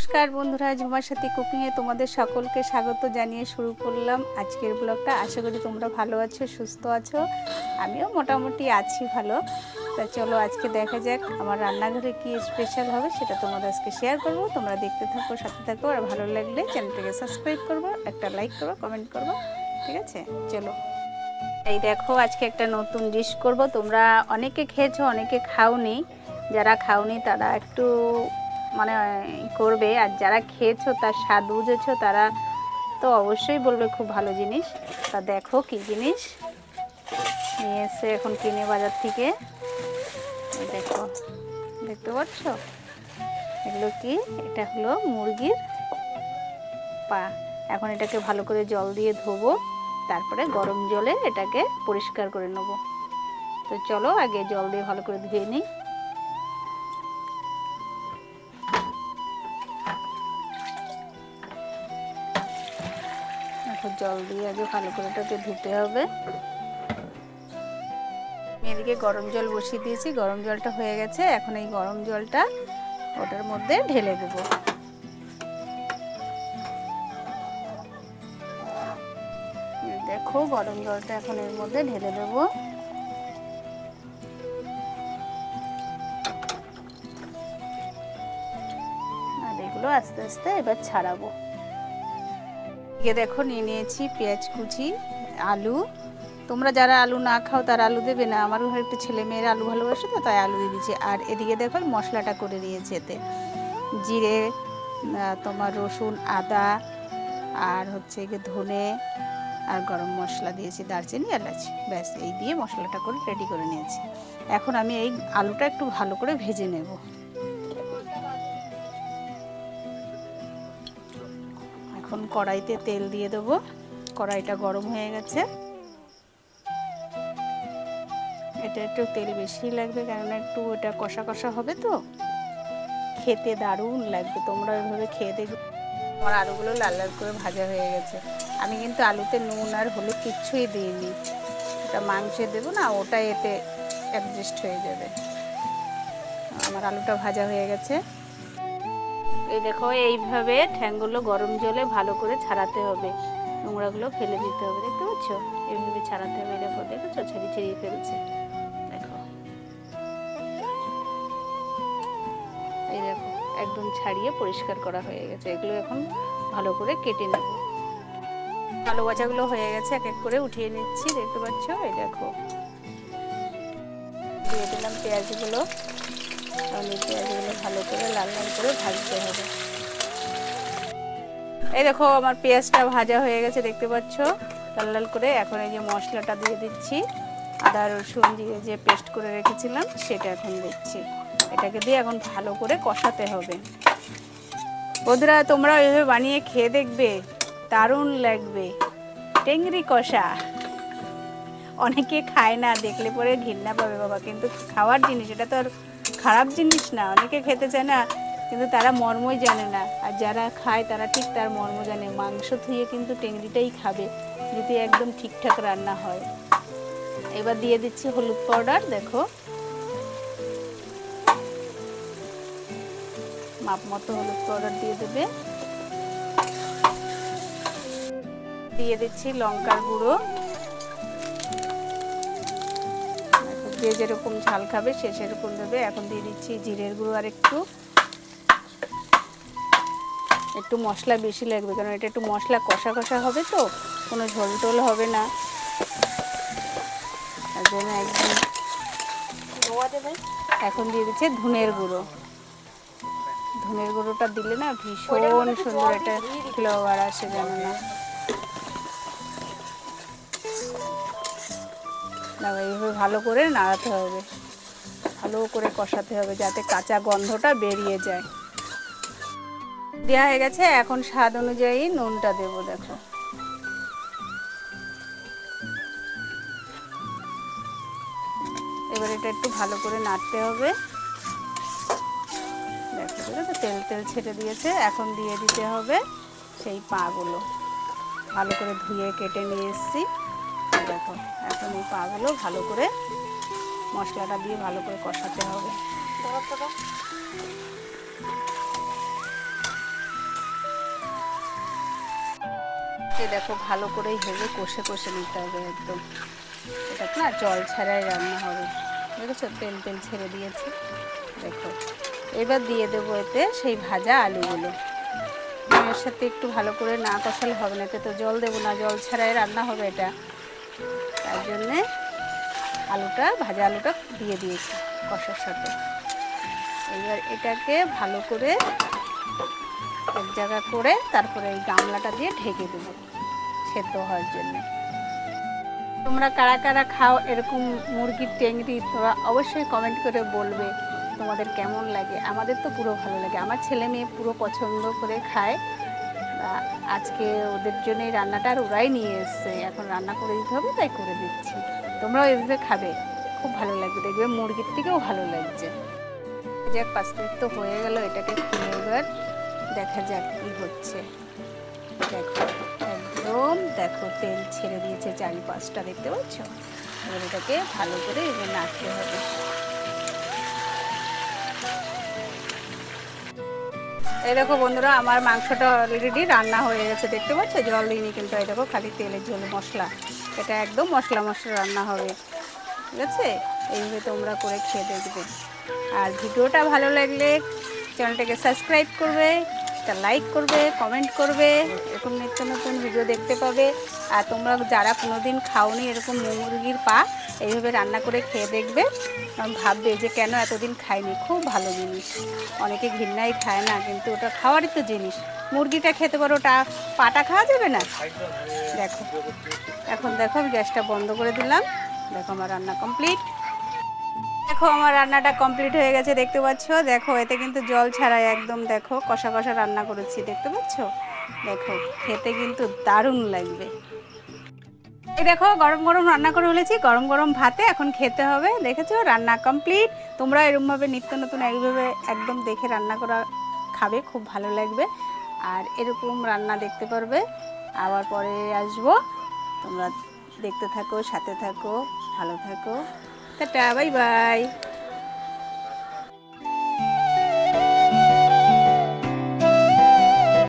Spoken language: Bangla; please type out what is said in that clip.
নমস্কার বন্ধুরা, ঝুমার সাথে কুকিংয়ে তোমাদের সকলকে স্বাগত জানিয়ে শুরু করলাম আজকের ব্লগটা। আশা করি তোমরা ভালো আছো, সুস্থ আছো। আমিও মোটামুটি আছি ভালো। তা চলো আজকে দেখা যাক আমার রান্নাঘরে কি স্পেশাল হবে, সেটা তোমাদের আজকে শেয়ার করব। তোমরা দেখতে থাকো, সাথে থাকো, আর ভালো লাগলে চ্যানেলটাকে সাবস্ক্রাইব করব, একটা লাইক করব কমেন্ট করব। ঠিক আছে? চলো। এই দেখো, আজকে একটা নতুন ডিশ করব। তোমরা অনেকে খেয়েছো, অনেকে খাওনি। যারা খাওনি, তারা একটু মানে করবে। আর যারা খেয়েছো, তার স্বাদ বুঝেছ, তারা তো অবশ্যই বলবে খুব ভালো জিনিস। তা দেখো কি জিনিস নিয়ে এসে এখন কিনে বাজার থেকে। দেখো, দেখতে পাচ্ছ? এগুলো কি? এটা হলো মুরগির পা। এখন এটাকে ভালো করে জল দিয়ে ধোবো। তারপরে গরম জলে এটাকে পরিষ্কার করে নেব। তো চলো আগে জল দিয়ে ভালো করে ধুয়ে নিই। এখন জল দিয়ে আগে ভালো করে এটাকে ধুতে হবে। এদিকে গরম জল বসিয়ে দিয়েছি। গরম জলটা হয়ে গেছে। এখন এই গরম জলটা ওটার মধ্যে ঢেলে দেবো। দেখো, গরম জলটা এখন এর মধ্যে ঢেলে দেবো। আর এগুলো আস্তে আস্তে এবার ছাড়াবো। এদিকে দেখো, নিয়ে নিয়েছি পেঁয়াজ কুচি, আলু। তোমরা যারা আলু না খাও তারা আলু দেবে না। আমার ঘরে একটু ছেলে মেয়েরা আলু ভালোবাসে তো, তাই আলু দিয়ে দিচ্ছি আর এদিকে দেখো, মশলাটা করে নিয়েছি এতে। জিরে তোমার রসুন, আদা, আর হচ্ছে গিয়ে ধনে, আর গরম মশলা দিয়েছি, দারচিনি এলাচ। ব্যাস, এই দিয়ে মশলাটা করে রেডি করে নিয়েছি। এখন আমি এই আলুটা একটু ভালো করে ভেজে নেব। এখন কড়াইতে তেল দিয়ে দেবো। কড়াইটা গরম হয়ে গেছে। এটা একটু তেল বেশি লাগবে, কেননা একটু ওটা কষা কষা হবে তো। খেতে দারুণ লাগবে, তোমরা ওইভাবে খেয়ে দেখবে। আমার আলুগুলো লাল লাল করে ভাজা হয়ে গেছে। আমি কিন্তু আলুতে নুন আর হলুদ কিচ্ছুই দিইনি। ওটা মাংসে দেবো না ওটা এতে অ্যাডজাস্ট হয়ে যাবে। আমার আলুটা ভাজা হয়ে গেছে। এই দেখো, এইভাবে ঠ্যাংগুলো গরম জলে ভালো করে ছাড়াতে হবে। নোংরাগুলো ফেলে দিতে হবে, দেখতে পাচ্ছ? এইভাবে ছাড়াতে হবে দেখো, দেখেছ? ছাড়িয়ে ছাড়িয়ে ফেলছে। দেখো। এই দেখো, একদম ছাড়িয়ে পরিষ্কার করা হয়ে গেছে। এগুলো এখন ভালো করে কেটে নেব। আলু বাজাগুলো হয়ে গেছে, এক এক করে উঠিয়ে নিচ্ছি, দেখতে পাচ্ছ? এই দেখো। দিয়ে দিলাম পেঁয়াজগুলো। ভালো করে লাল লাল করে ভাজতে হবে। এই দেখো, আমার পেঁয়াজটা ভাজা হয়ে গেছে, দেখতে পাচ্ছ? লাল লাল করে এখন এই যে মশলাটা দিয়ে দিচ্ছি। আদা, রসুন দিয়ে যে পেস্ট করে রেখেছিলাম, সেটা এখন দিচ্ছি। এটাকে দিয়ে এখন ভালো করে কষাতে হবে। বন্ধুরা, তোমরা ওইভাবে বানিয়ে খেয়ে দেখবে, দারুণ লাগবে। টেংরি কষা। অনেকে খায় না, দেখলে পরে ঘৃণা পাবে বাবা, কিন্তু খাওয়ার জিনিস, এটা তো আর খারাপ জিনিস না, অনেকে খেতে চায় না, কিন্তু তারা মর্মই জানে না। আর যারা খায়, তারা ঠিক তার মর্ম জানে। মাংস ধুয়ে কিন্তু টেংরিটাই খাবে, যদি একদম ঠিকঠাক রান্না হয়। এবার দিয়ে দিচ্ছি হলুদ পাউডার, দেখো। মাপ মতো হলুদ পাউডার দিয়ে দেবে। দিয়ে দিচ্ছি লঙ্কার গুঁড়ো। যে যেরকম ঝাল খাবে সে সেরকম দেবে। এখন দিয়ে দিচ্ছি জিরের গুঁড়ো আর একটু। একটু মশলা বেশি লাগবে কারণ এটা একটু মশলা কষা কষা হবে তো কোনো ঝোল টোল হবে না। তার জন্য একদম এখন দিয়ে দিচ্ছে ধনের গুঁড়ো। ধনের গুঁড়োটা দিলে না ভীষণ সুন্দর একটা ফ্লেভার আসে জানো না। দেখো এইভাবে ভালো করে নাড়াতে হবে। ভালো করে কষাতে হবে যাতে কাঁচা গন্ধটা বেরিয়ে যায়। দেওয়া হয়ে গেছে, এখন স্বাদ অনুযায়ী নুনটা দেবো, দেখো। এবার এটা একটু ভালো করে নাড়তে হবে। দেখো, তেল তেল ছেড়ে দিয়েছে, এখন দিয়ে দিতে হবে সেই পাগুলো। ভালো করে ধুয়ে কেটে নিয়ে এসেছি। দেখো, এখন এই পাগুলো ভালো করে মশলাটা দিয়ে ভালো করে কষাতে হবে। দেখো, ভালো করে হেগে কষে কষে নিতে হবে একদম। এটা না জল ছাড়াই রান্না হবে। দেখেছ? তেল তেল ছেড়ে দিয়েছি। দেখো, এবার দিয়ে দেবো এতে সেই ভাজা আলুগুলো। মায়ের সাথে একটু ভালো করে না কষালে হবে না, এতে তো জল দেবো না, জল ছাড়াই রান্না হবে এটা। তার জন্যে আলুটা, ভাজা আলুটা দিয়ে দিয়েছি কষার সাথে। এবার এটাকে ভালো করে এক জায়গা করে তারপরে এই গামলাটা দিয়ে ঢেকে দেবো সেদ্ধ হওয়ার জন্য। তোমরা কারা কারা খাও এরকম মুরগির টেংরি তোমরা অবশ্যই কমেন্ট করে বলবে তোমাদের কেমন লাগে। আমাদের তো পুরো ভালো লাগে। আমার ছেলে মেয়ে পুরো পছন্দ করে খায়। আজকে ওদের জন্য এই রান্নাটা আর ওরাই নিয়ে এসছে। এখন রান্না করে দিতে হবে, তাই করে দিচ্ছি। তোমরাও এভাবে খাবে, খুব ভালো লাগবে। দেখবে মুরগির থেকেও ভালো লাগছে। যাক, পাঁচ তো হয়ে গেল, এটাকে খুলে এবার দেখা যাক কি হচ্ছে। দেখো, একদম দেখো, তেল ছেড়ে দিয়েছে চারি পাঁচটা দেখতে পাচ্ছ? এবার এটাকে ভালো করে এবার নাড়তে হবে। এই দেখো বন্ধুরা, আমার মাংসটা অলরেডি রান্না হয়ে গেছে দেখতে পাচ্ছ? জল দিইনি কিন্তু এই দেখো খালি তেলের ঝোল মশলা। এটা একদম মশলা মশলা রান্না হবে। ঠিক আছে? এইভাবে তোমরা করে খেয়ে দেখবে। আর ভিডিওটা ভালো লাগলে চ্যানেলটাকে সাবস্ক্রাইব করবে। একটা লাইক করবে কমেন্ট করবে, এরকম নিত্য নতুন ভিডিও দেখতে পাবে। আর তোমরা যারা কোনোদিন খাওনি এরকম মুরগির পা, এইভাবে রান্না করে খেয়ে দেখবে ভাববে যে কেন এতদিন খাইনি? খুব ভালো জিনিস। অনেকে ঘৃণাই খায় না, কিন্তু ওটা খাওয়ারই তো জিনিস। মুরগিটা খেতে পারো, ওটা পাটা খাওয়া যাবে না? দেখো। এখন দেখো, আমি গ্যাসটা বন্ধ করে দিলাম। দেখো আমার রান্না কমপ্লিট দেখো, আমার রান্নাটা কমপ্লিট হয়ে গেছে, দেখতে পাচ্ছ? দেখো, এতে কিন্তু জল ছাড়াই একদম দেখো, কষা কষা রান্না করেছি, দেখতে পাচ্ছ? দেখো, খেতে কিন্তু দারুণ লাগবে। এই দেখো, গরম গরম রান্না করে ফেলেছি, গরম গরম ভাতে এখন খেতে হবে, দেখেছ? রান্না কমপ্লিট তোমরা এরকমভাবে নিত্য নতুন একভাবে একদম দেখে রান্না করা খাবে, খুব ভালো লাগবে। আর এরকম রান্না দেখতে পারবে। আবার পরে আসব। তোমরা দেখতে থাকো, সাথে থাকো, ভালো থাকো। Tata bye bye.